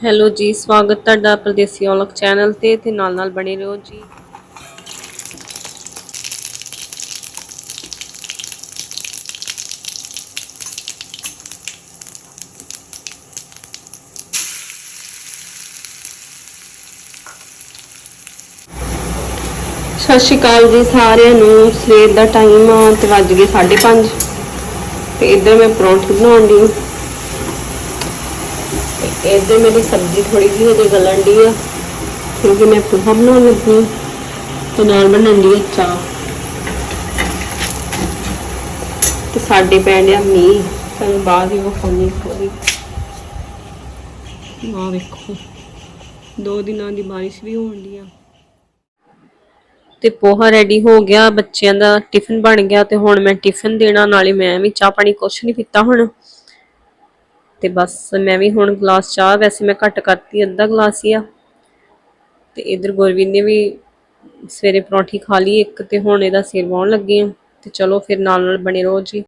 Hello ਜੀ, ਸਵਾਗਤ ਤੁਹਾਡਾ ਪ੍ਰਦੇਸੀ ਔਲਖ ਚੈਨਲ ਤੇ ਤੇ ਨਾਲ ਨਾਲ ਬਣੇ ਰਹੋ ਜੀ। ਸਤਿ ਸ਼੍ਰੀ ਅਕਾਲ ਜੀ ਸਾਰਿਆਂ ਨੂੰ, ਸਵੇਰ ਦਾ ਟਾਈਮ ਆ ਤੇ ਵੱਜ ਗਏ 5:30 ਤੇ ਇੱਧਰ ਮੈਂ ਪਰੌਂਠੀ ਬਣਾਉਣ ਦੀ ਤੇ ਮੇਰੀ ਸਬਜ਼ੀ ਥੋੜੀ ਜਿਹੀ ਹਜੇ ਗਲਣ ਦੀ ਆ, ਕਿਉਂਕਿ ਮੈਂ ਪੋਹਾ ਬਣਾਉਣ ਲੱਗੀ ਤੇ ਨਾਲ ਬਣਨ ਦੀ ਚਾਹ। ਤੇ ਸਾਡੇ ਪੈਣ ਡਿਆ ਮੀਂਹ ਤੁਹਾਨੂੰ ਬਾਅਦ ਹੀ ਵਿਖਾਉਣੀ ਥੋੜੀ ਆ ਵੇਖੋ, ਦੋ ਦਿਨਾਂ ਦੀ ਬਾਰਿਸ਼ ਵੀ ਹੋਣ ਦੀ ਆ। ਤੇ ਪੋਹਾ ਰੈਡੀ ਹੋ ਗਿਆ, ਬੱਚਿਆਂ ਦਾ ਟਿਫਿਨ ਬਣ ਗਿਆ, ਤੇ ਹੁਣ ਮੈਂ ਟਿਫਿਨ ਦੇਣਾ, ਨਾਲੇ ਮੈਂ ਵੀ ਚਾਹ ਪਾਣੀ ਕੁਛ ਨਹੀਂ ਪੀਤਾ ਹੁਣ। ਤੇ ਬਸ ਮੈਂ ਵੀ ਹੁਣ ਗਲਾਸ ਚਾਹ ਵੈਸੇ ਮੈਂ ਘੱਟ ਕਰਤੀ, ਅੱਧਾ ਗਲਾਸ ਹੀ ਆ। ਤੇ ਇਧਰ ਗੁਰਵੀਰ ਨੇ ਵੀ ਸਵੇਰੇ ਪਰੌਂਠੀ ਖਾ ਲਈ ਇੱਕ ਤੇ ਹੁਣ ਇਹਦਾ ਸਿਰ ਵਾਉਣ ਲੱਗੇ ਆ। ਤੇ ਚਲੋ ਫਿਰ ਨਾਲ ਨਾਲ ਬਣੇ ਰਹੋ ਜੀ।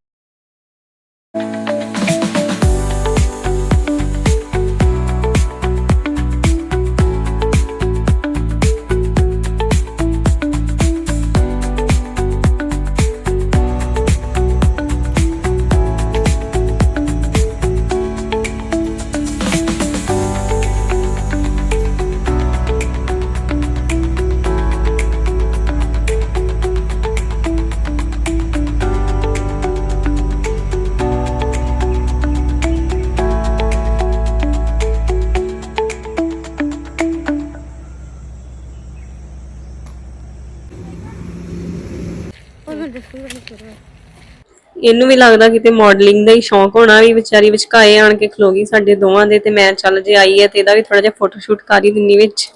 ਇਹਨੂੰ ਵੀ ਲੱਗਦਾ ਕਿਤੇ ਮਾਡਲਿੰਗ ਦਾ ਹੀ ਸ਼ੌਂਕ ਹੋਣਾ ਵੀ ਵਿਚਾਰੀ ਵਿਚਕਾਏ ਆਣ ਕੇ ਖਲੋ ਗਈ ਸਾਡੇ ਦੋਵਾਂ ਦੇ ਤੇ ਮੈਂ ਚੱਲ ਜੇ ਆਈ ਹੈ ਤੇ ਇਹਦਾ ਵੀ ਥੋੜਾ ਜਿਹਾ ਫੋਟੋ ਸ਼ੂਟ ਕਰ ਹੀ ਦਿੰਨੀ ਵਿੱਚ।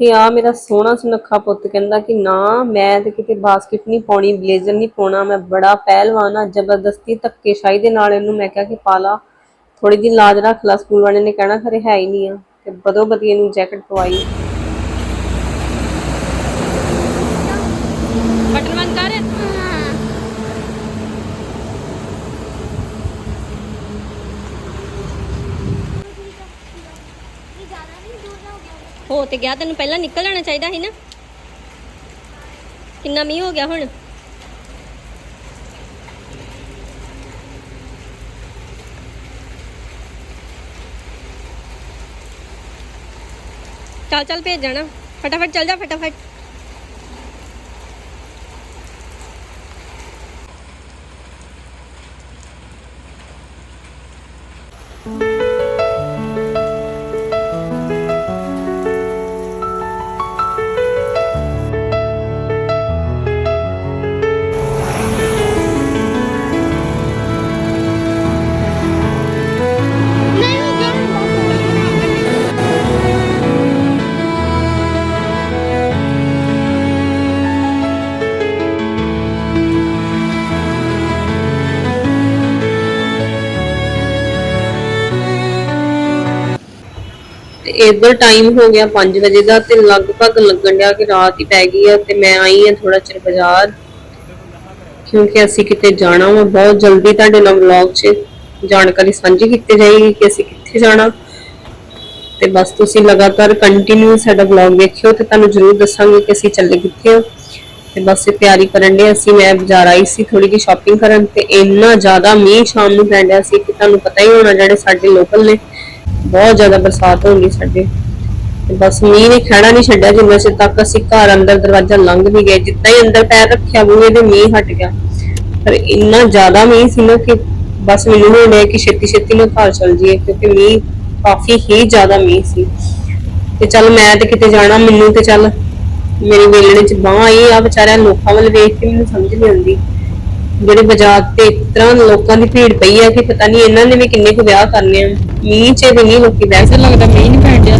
ਤੇ ਆ ਮੇਰਾ ਸੋਹਣਾ ਸੁਨੱਖਾ ਪੁੱਤ ਕਹਿੰਦਾ ਕਿ ਨਾ, ਮੈਂ ਤੇ ਕਿਤੇ ਬਾਸਕਟ ਨਹੀਂ ਪਾਉਣੀ ਬਲੇਜ਼ਰ ਨਹੀਂ ਪਾਉਣਾ, ਮੈਂ ਬੜਾ ਪਹਿਲਵਾਨ ਆ, ਜ਼ਬਰਦਸਤੀ ਧੱਕੇਸ਼ਾਹੀ ਦੇ ਨਾਲ ਇਹਨੂੰ ਮੈਂ ਕਿਹਾ ਕਿ ਪਾ ਲਾ। ਥੋੜੀ ਜਿਹੀ ਲਾਜ ਰੱਖ ਲਾ, ਸਕੂਲ ਵਾਲੇ ਨੇ ਕਹਿਣਾ, ਖਰੇ ਹੈ ਹੀ ਨਹੀਂ ਆ। ਤੇ ਬਦੋ ਬਦੀ ਇਹਨੂੰ ਜੈਕਟ ਪਵਾਈ ਬਟਨ ਬੰਦ ਕਰ ਹੋ ਤੇ ਗਿਆ, ਤੈਨੂੰ ਪਹਿਲਾਂ ਨਿਕਲ ਜਾਣਾ ਚਾਹੀਦਾ ਸੀ ਨਾ। ਕਿੰਨਾ ਮੀਂਹ ਹੋ ਗਿਆ ਹੁਣ। ਚੱਲ ਚੱਲ ਭੇਜ ਜਾਣਾ। ਫਟਾਫਟ ਚੱਲ ਜਾ, ਫਟਾਫਟ। ਤੇ ਇਧਰ ਟਾਈਮ ਹੋ ਗਿਆ 5 ਵਜੇ ਦਾ ਤੇ ਲਗਭਗ ਲੱਗਣ ਡਿਆ ਕਿ ਰਾਤ ਹੀ ਪੈ ਗਈ ਆ ਤੇ ਮੈਂ ਆਈ ਆ ਥੋੜਾ ਚਿਰ ਬਾਜ਼ਾਰ। ਕਿਉਂਕਿ ਅਸੀਂ ਕਿਤੇ ਜਾਣਾ ਵਾ, ਬਹੁਤ ਜਲਦੀ ਤੁਹਾਡੇ ਨਾਲ ਵਲੌਗ 'ਚ ਜਾਣਕਾਰੀ ਸਾਂਝੀ ਕੀਤੀ ਜਾਏਗੀ ਕਿ ਅਸੀਂ ਕਿੱਥੇ ਜਾਣਾ। ਤੇ ਬਸ ਤੁਸੀਂ ਲਗਾਤਾਰ ਕੰਟੀਨਿਊ ਸਾਡਾ ਵਲੌਗ ਵੇਖਿਓ ਤੇ ਤੁਹਾਨੂੰ ਜ਼ਰੂਰ ਦੱਸਾਂਗੇ ਕਿ ਅਸੀਂ ਚੱਲੇ ਕਿੱਥੇ ਆ। ਤੇ ਬਸ ਇਹ ਤਿਆਰੀ ਕਰਨ ਦੇ ਅਸੀਂ ਮੈਂ ਬਾਜ਼ਾਰ ਆਈ ਸੀ ਥੋੜੀ ਜਿਹੀ ਸ਼ਾਪਿੰਗ ਕਰਨ ਤੇ ਇੰਨਾ ਜ਼ਿਆਦਾ ਮੀਂਹ ਸ਼ਾਮ ਨੂੰ ਪੈਣ ਡਿਆ ਸੀ ਕਿ ਤੁਹਾਨੂੰ ਪਤਾ ਹੀ ਹੋਣਾ ਜਿਹੜੇ ਸਾਡੇ ਲੋਕਲ ਨੇ। ਬਹੁਤ ਜ਼ਿਆਦਾ ਬਰਸਾਤ ਹੋਣੀ ਸਾਡੇ। ਤੇ ਬਸ ਮੀਂਹ ਨੇ ਖੜਾ ਨਹੀਂ ਛੱਡਿਆ ਜਿੰਨਾ ਚਿਰ ਤੱਕ ਅਸੀਂ ਘਰ ਅੰਦਰ ਦਰਵਾਜ਼ਾ ਲੰਘ ਵੀ ਗਏ। ਜਿੱਦਾਂ ਹੀ ਅੰਦਰ ਪੈਰ ਰੱਖਿਆ ਬੂਹੇ ਤੇ ਮੀਂਹ ਹਟ ਗਿਆ। ਪਰ ਇੰਨਾ ਜ਼ਿਆਦਾ ਮੀਂਹ ਸੀ ਨਾ ਕਿ ਬਸ ਮੈਨੂੰ ਹੋ ਰਿਹਾ ਕਿ ਛੇਤੀ ਛੇਤੀ ਨੂੰ ਘਰ ਚਲ ਜਾਈਏ, ਕਿਉਂਕਿ ਮੀਂਹ ਕਾਫੀ ਹੀ ਜ਼ਿਆਦਾ ਮੀਂਹ ਸੀ। ਤੇ ਚੱਲ ਮੈਂ ਤੇ ਕਿਤੇ ਜਾਣਾ, ਮੈਨੂੰ ਤੇ ਚੱਲ ਮੇਰੀ ਵੇਲਣੇ ਚ ਬਾਹ ਆਈ ਆ ਵਿਚਾਰਿਆਂ ਲੋਕਾਂ ਵੱਲ ਵੇਖ ਕੇ, ਮੈਨੂੰ ਸਮਝ ਨਹੀਂ ਆਉਂਦੀ। ਜਿਹੜੇ ਬਾਜ਼ਾਰ ਤੇ ਇਸ ਤਰ੍ਹਾਂ ਲੋਕਾਂ ਦੀ ਭੀੜ ਪਈ ਆ ਕਿ ਪਤਾ ਨਹੀਂ ਇਹਨਾਂ ਨੇ ਵੀ ਕਿੰਨੇ ਕੁ ਵਿਆਹ ਕਰਨੇ ਆ। ਮੀਂਹ ਚ ਵੀ ਨਹੀਂ ਲੋਕੀ ਵੈਸੇ ਲੱਗਦਾ ਮੀਂਹ ਨਹੀਂ ਪੈਣ ਡਿਆ।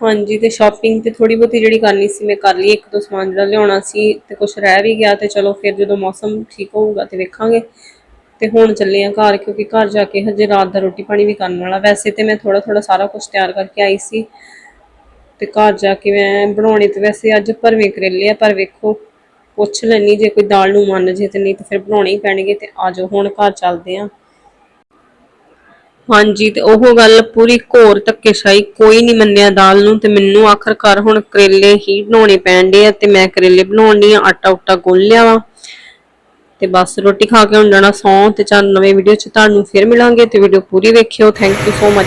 ਹਾਂਜੀ, ਤੇ ਸ਼ਾਪਿੰਗ ਤੇ ਥੋੜੀ ਬਹੁਤੀ ਜਿਹੜੀ ਕਰਨੀ ਸੀ ਮੈਂ ਕਰ ਲਈ। ਇੱਕ ਦੋ ਸਮਾਨ ਜਿਹੜਾ ਲਿਆਉਣਾ ਸੀ ਤੇ ਕੁਝ ਰਹਿ ਵੀ ਗਿਆ ਤੇ ਚਲੋ ਫਿਰ ਜਦੋਂ ਮੌਸਮ ਠੀਕ ਹੋਊਗਾ ਤੇ ਵੇਖਾਂਗੇ। ਤੇ ਹੁਣ ਚੱਲੇ ਆ ਘਰ, ਕਿਉਂਕਿ ਘਰ ਜਾ ਕੇ ਹਜੇ ਰਾਤ ਦਾ ਰੋਟੀ ਪਾਣੀ ਵੀ ਕਰਨ ਵਾਲਾ। ਵੈਸੇ ਤੇ ਮੈਂ ਥੋੜਾ ਥੋੜਾ ਸਾਰਾ ਕੁਝ ਤਿਆਰ ਕਰਕੇ ਆਈ ਸੀ। ਤੇ ਘਰ ਜਾ ਕੇ ਮੈਂ ਬਣਾਉਣੇ ਤੇ ਵੈਸੇ ਅੱਜ ਭਰਵੇਂ ਕਰੇਲੇ ਆ, ਪਰ ਵੇਖੋ, ਪੁੱਛ ਲੈਣੀ ਜੇ ਕੋਈ ਦਾਲ ਨੂੰ ਮੰਨ ਜੇ ਤੇ ਨਹੀਂ ਤੇ ਫਿਰ ਬਣਾਉਣੇ ਹੀ ਪੈਣਗੇ ਤੇ ਆਜੋ ਹੁਣ ਘਰ ਚੱਲਦੇ ਆ। ਹਾਂਜੀ, ਤੇ ਉਹ ਗੱਲ ਪੂਰੀ ਘੋਰ ਧੱਕੇਸ਼ਾਹੀ ਕੋਈ ਨਹੀਂ ਮੰਨਿਆ ਦਾਲ ਨੂੰ, ਤੇ ਮੈਨੂੰ ਆਖਰਕਾਰ ਹੁਣ ਕਰੇਲੇ ਹੀ ਬਣਾਉਣੇ ਪੈਣਦੇ ਆ, ਤੇ ਮੈਂ ਕਰੇਲੇ ਬਣਾਉਣ ਦੀ ਆਟਾ ਉਟਾ ਗੁੰਨ ਲਿਆ ਵਾ। ਤੇ ਬਸ ਰੋਟੀ ਖਾ ਕੇ ਹੁਣ ਜਾਣਾ ਸੌਂ, ਤੇ ਚੱਲ ਨਵੇਂ ਵੀਡੀਓ ਚ ਤੁਹਾਨੂੰ ਫਿਰ ਮਿਲਾਂਗੇ, ਤੇ ਵੀਡੀਓ ਪੂਰੀ ਵੇਖਿਓ। Thank you so much